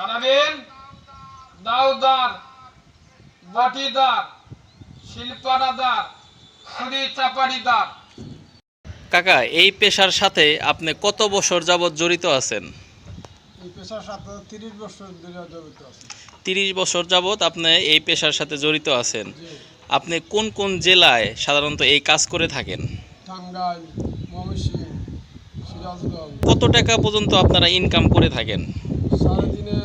জানাবেন দাউদার বাটিদার শিল্পানাদার ছুরি চাপাড়িদার কাকা এই পেশার সাথে আপনি কত বছর যাবৎ জড়িত আছেন? এই পেশার সাথে তিরিশ বছর ধরে জড়িত আছে। তিরিশ বছর যাবৎ আপনি এই পেশার সাথে জড়িত আছেন। আপনি কোন কোন জেলায় সাধারণত এই কাজ করে থাকেন? টাঙ্গাইল ময়মনসিংহ কত টাকা পর্যন্ত আপনারা ইনকাম করে থাকেন? সারাদিনে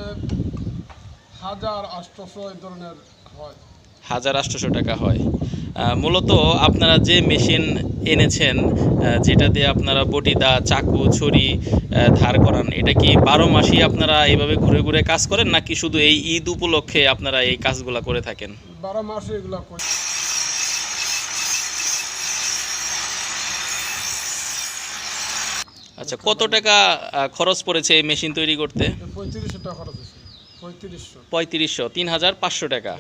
হাজার আটশোশো এই ধরনের হয়। হাজার আটশোশো টাকা হয়। মূলত আপনারা যে মেশিন এনেছেন যেটা দিয়ে আপনারা বটিদা চাকু ছড়ি ধার করান এটা কি বারো মাসই আপনারা এইভাবে ঘুরে ঘুরে কাজ করেন নাকি শুধু এই ঈদ উপলক্ষে আপনারা এই কাজগুলা করে থাকেন? বারো মাসে এগুলো আচ্ছা কত টাকা খরচ পড়েছে এই মেশিন তৈরি করতে? পঁয়ত্রিশশো টাকা খরচ হয়েছে। পঁয়ত্রিশশো। পঁয়ত্রিশশো তিন হাজার পাঁচশো টাকা।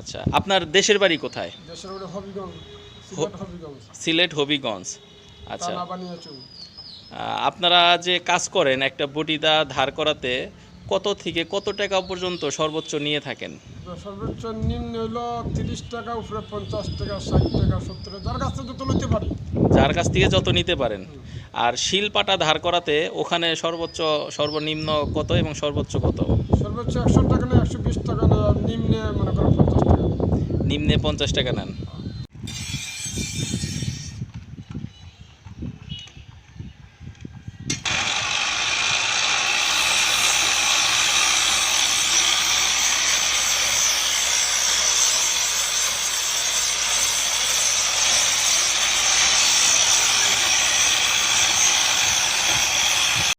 আচ্ছা আপনার দেশের বাড়ি কোথায়? দেশের ওটা হবিগঞ্জ সিলেট হবিগঞ্জ। সিলেট হবিগঞ্জ আচ্ছা। আপনারা যে কাজ করেন একটা বটিদা ধার করাতে কত থেকে কত টাকা পর্যন্ত সর্বোচ্চ নিয়ে থাকেন? সর্বোচ্চ নিম্ন হইল তিরিশ টাকা উপরে পঞ্চাশ টাকা ষাট টাকা সত্তর যার কাছ থেকে যত লইতে পারি। যার কাছ থেকে যত নিতে পারেন। আর শিলপাটা ধার করাতে ওখানে সর্বোচ্চ সর্বনিম্ন কত এবং সর্বোচ্চ কত? সর্বোচ্চ একশো টাকা না একশো বিশ টাকা না নিম্নে মনে করো পঞ্চাশ টাকা নিম্নে পঞ্চাশ টাকা নেন।